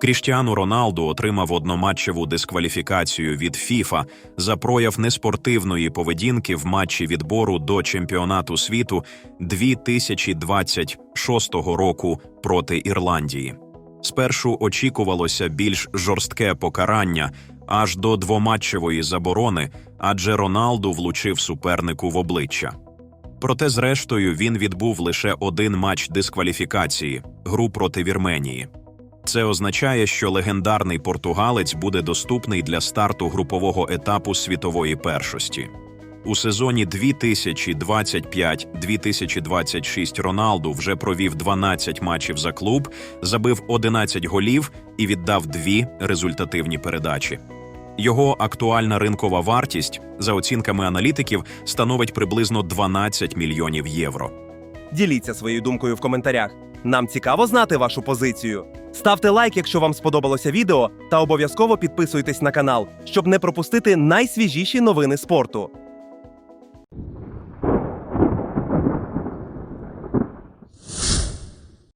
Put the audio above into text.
Кріштіану Роналду отримав одноматчеву дискваліфікацію від ФІФА за прояв неспортивної поведінки в матчі відбору до чемпіонату світу 2026 року проти Ірландії. Спершу очікувалося більш жорстке покарання аж до двоматчевої заборони, адже Роналду влучив супернику в обличчя. Проте, зрештою, він відбув лише один матч дискваліфікації гру проти Вірменії. Це означає, що легендарний португалець буде доступний для старту групового етапу світової першості. У сезоні 2025-2026 Роналду вже провів 12 матчів за клуб, забив 11 голів і віддав дві результативні передачі. Його актуальна ринкова вартість, за оцінками аналітиків, становить приблизно 12 мільйонів євро. Діліться своєю думкою в коментарях. Нам цікаво знати вашу позицію. Ставте лайк, якщо вам сподобалося відео, та обов'язково підписуйтесь на канал, щоб не пропустити найсвіжіші новини спорту.